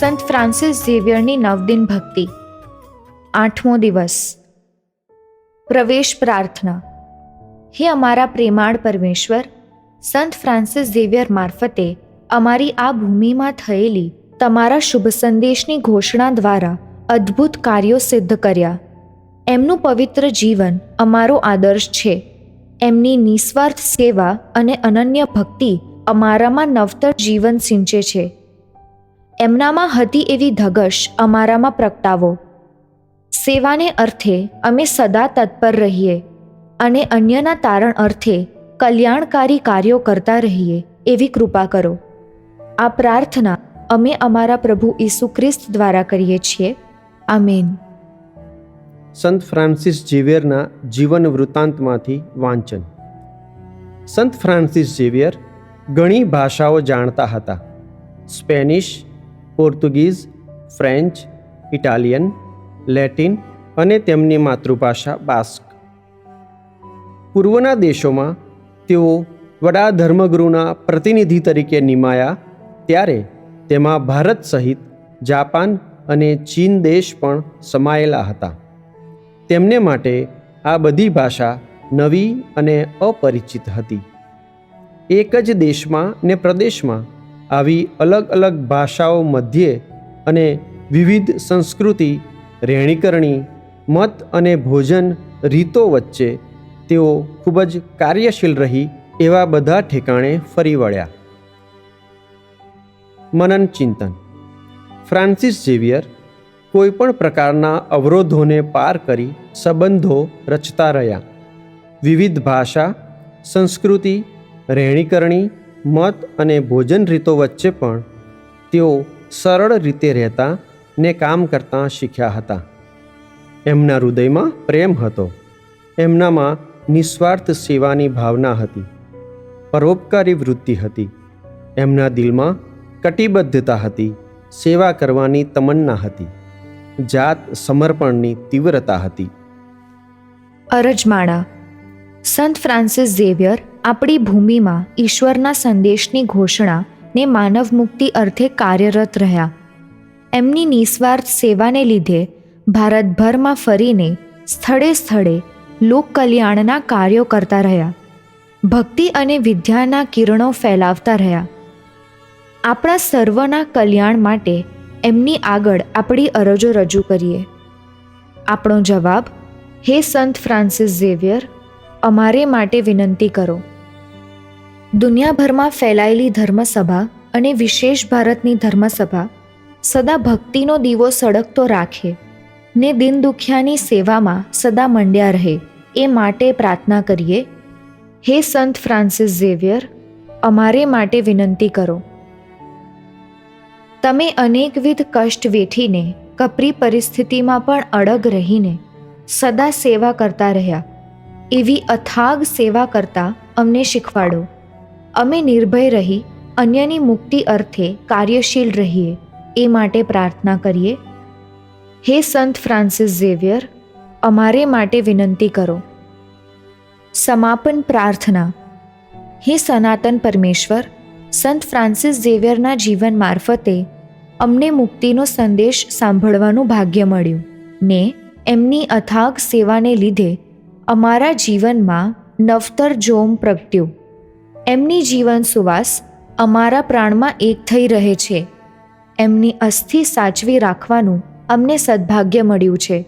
સંત ફ્રાન્સિસ ઝેવિયરની નવદિન ભક્તિ. આઠમો દિવસ. પ્રવેશ પ્રાર્થના. હે અમારા પ્રેમાળ પરમેશ્વર, સંત ફ્રાન્સિસ ઝેવિયર મારફતે અમારી આ ભૂમિમાં થયેલી તમારા શુભ સંદેશની ઘોષણા દ્વારા અદ્ભુત કાર્યો સિદ્ધ કર્યા. એમનું પવિત્ર જીવન અમારો આદર્શ છે. એમની નિસ્વાર્થ સેવા અને અનન્ય ભક્તિ અમારામાં નવતર જીવન સિંચે છે. એમનામાં હતી એવી ધગશ અમારામાં પ્રગટાવો. સેવાને અર્થે અમે સદા તત્પર રહીએ અને અન્યના તારણ અર્થે કલ્યાણકારી કાર્યો કરતા રહીએ એવી કૃપા કરો. આ પ્રાર્થના અમે અમારા પ્રભુ ઈસુ ખ્રિસ્ત દ્વારા કરીએ છીએ. આમેન. સંત ફ્રાન્સિસ ઝેવિયરના જીવન વૃત્તાંતમાંથી વાંચન. સંત ફ્રાન્સિસ ઝેવિયર ઘણી ભાષાઓ જાણતા હતા. Spanish Portuguese, French, Italian, Latin અને તેમની માતૃભાષા બાસ્ક. પૂર્વના દેશોમાં તેઓ વડા ધર્મગુરુના પ્રતિનિધિ તરીકે નિમાયા, ત્યારે તેમાં ભારત સહિત જાપાન અને ચીન દેશ પણ સમાયેલા હતા. તેમને માટે આ બધી ભાષા નવી અને અપરિચિત હતી. એક જ દેશમાં ને પ્રદેશમાં આવી અલગ અલગ ભાષાઓ મધ્યે અને વિવિધ સંસ્કૃતિ રહેણીકરણી મત અને ભોજન રીતો વચ્ચે તેઓ ખૂબ જ કાર્યશીલ રહી એવા બધા ઠેકાણે ફરી વળ્યા. મનન ચિંતન. ફ્રાન્સિસ ઝેવિયર કોઈપણ પ્રકારના અવરોધોને પાર કરી સંબંધો રચતા રહ્યા. વિવિધ ભાષા, સંસ્કૃતિ રહેણીકરણી મત અને ભોજન રીતો વચ્ચે પણ તેઓ સરળ રીતે રહેતા ને કામ કરતાં શીખ્યા હતા. એમના હૃદયમાં પ્રેમ હતો. એમનામાં નિસ્વાર્થ સેવાની ભાવના હતી. પરોપકારી વૃત્તિ હતી. એમના દિલમાં કટિબદ્ધતા હતી. સેવા કરવાની તમન્ના હતી. જાત સમર્પણની તીવ્રતા હતી. અરજમાળા, સંત ફ્રાન્સિસ ઝેવિયર આપણી ભૂમિમાં ઈશ્વરના સંદેશની ઘોષણા ને માનવ મુક્તિ અર્થે કાર્યરત રહ્યા. એમની નિસ્વાર્થ સેવાને લીધે ભારતભરમાં ફરીને સ્થળે સ્થળે લોક કલ્યાણના કાર્યો કરતા રહ્યા. ભક્તિ અને વિદ્યાના કિરણો ફેલાવતા રહ્યા. આપણા સર્વના કલ્યાણ માટે એમની આગળ આપણી અરજો રજૂ કરીએ. આપણો જવાબ, હે સંત ફ્રાન્સિસ ઝેવિયર, અમારે માટે વિનંતી કરો. દુનિયાભરમાં ફેલાયેલી ધર્મસભા અને વિશેષ ભારતની ધર્મસભા સદા ભક્તિનો દીવો સળગતો રાખે ને દિન દુખ્યાની સેવામાં સદા મંડ્યા રહે એ માટે પ્રાર્થના કરીએ. હે સંત ફ્રાન્સિસ ઝેવિયર, અમારે માટે વિનંતી કરો. તમે અનેકવિધ કષ્ટ વેઠીને, કપરી પરિસ્થિતિમાં પણ અડગ રહીને સદા સેવા કરતા રહ્યા. એવી અથાગ સેવા કરતા અમને શીખવાડો. અમે નિર્ભય રહી, અન્યની મુક્તિ અર્થે કાર્યશીલ રહીએ, એ માટે પ્રાર્થના કરીએ. હે સંત ફ્રાન્સિસ ઝેવિયર, અમારે માટે વિનંતી કરો. સમાપન પ્રાર્થના. હે સનાતન પરમેશ્વર, સંત ફ્રાન્સિસ ઝેવિયરના જીવન મારફતે અમને મુક્તિનો સંદેશ સાંભળવાનું ભાગ્ય મળ્યું. ને, એમની અથાગ સેવાને લીધે અમારા જીવનમાં નવતર જોમ પ્રગટ્યું. એમની જીવન સુવાસ અમારા પ્રાણમાં એક થઈ રહે છે. એમની અસ્થિ સાચવી રાખવાનું અમને સદભાગ્ય મળ્યું છે.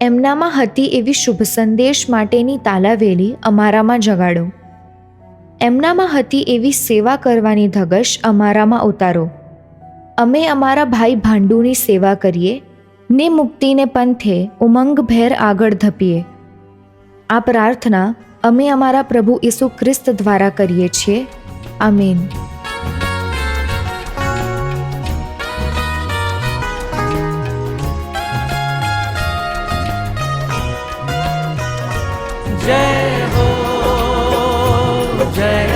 એમનામાં હતી એવી શુભ સંદેશ માટેની તાલાવેલી અમારામાં જગાડો. એમનામાં હતી એવી સેવા કરવાની ધગશ અમારામાં ઉતારો. અમે અમારા ભાઈ ભાંડુની સેવા કરીએ, ને મુક્તિને પંથે ઉમંગભેર આગળ ધપીએ. આ પ્રાર્થના અમે અમારા પ્રભુ ઈસુ ખ્રિસ્ત દ્વારા કરીએ છીએ. આમેન. જય હો જય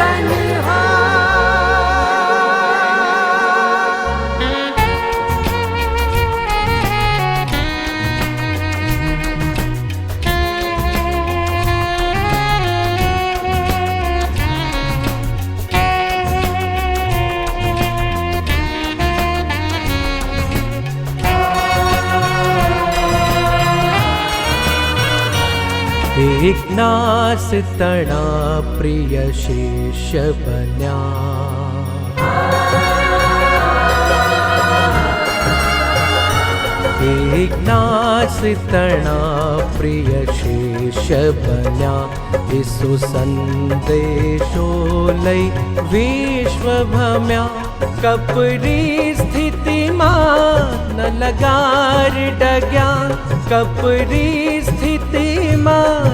i'm Montagne. णा प्रियशेशपयाणा प्रियशेशपया वि सुसन्ते शोलै विश्वभम्या। कपरि स्थिति मा न कपरी स्थिति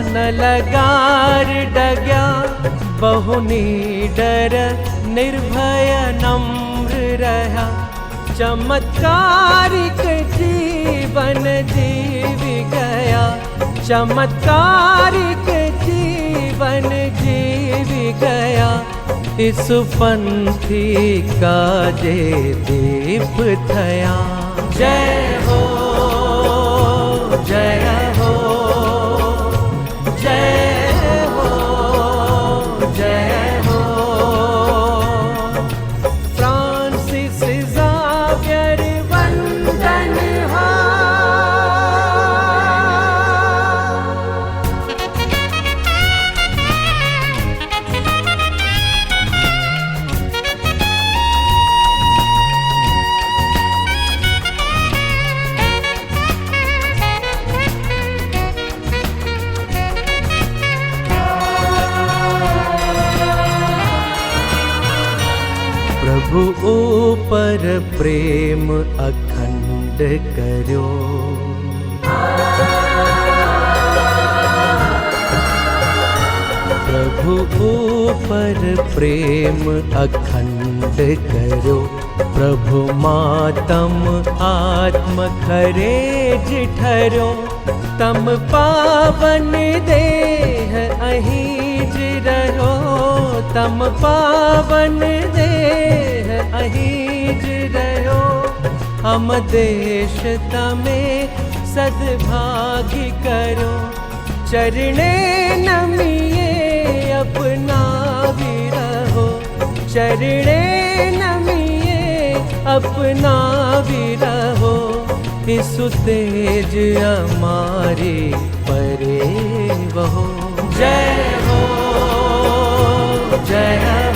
न लगार डग्या बहुनी डर निर्भय नम्र रहा। चमत्कारिक जीवन जीव गया। चमत्कारिक जीवन जीव गया। इस पंथी का जे दीप थया। जय हो, जय પર પ્રેમ અખંડ કર્યો પ્રભુ ઉપર પ્રેમ અખંડ કર્યો પ્રભુ માતમ આત્મ ખરે જ ઠર્યો તમ પાવન દેહ અહીં જ રહો, તમ પાવન દેહ અહીં જ રહો. અમ દેશ તમે સદભાગી કરો, ચરણે નમીએ અપનાવી રહો. ચરણે નમીએ અપનાવી રહો. આપીશું તેજ અમારે પરે વહો જય હો જય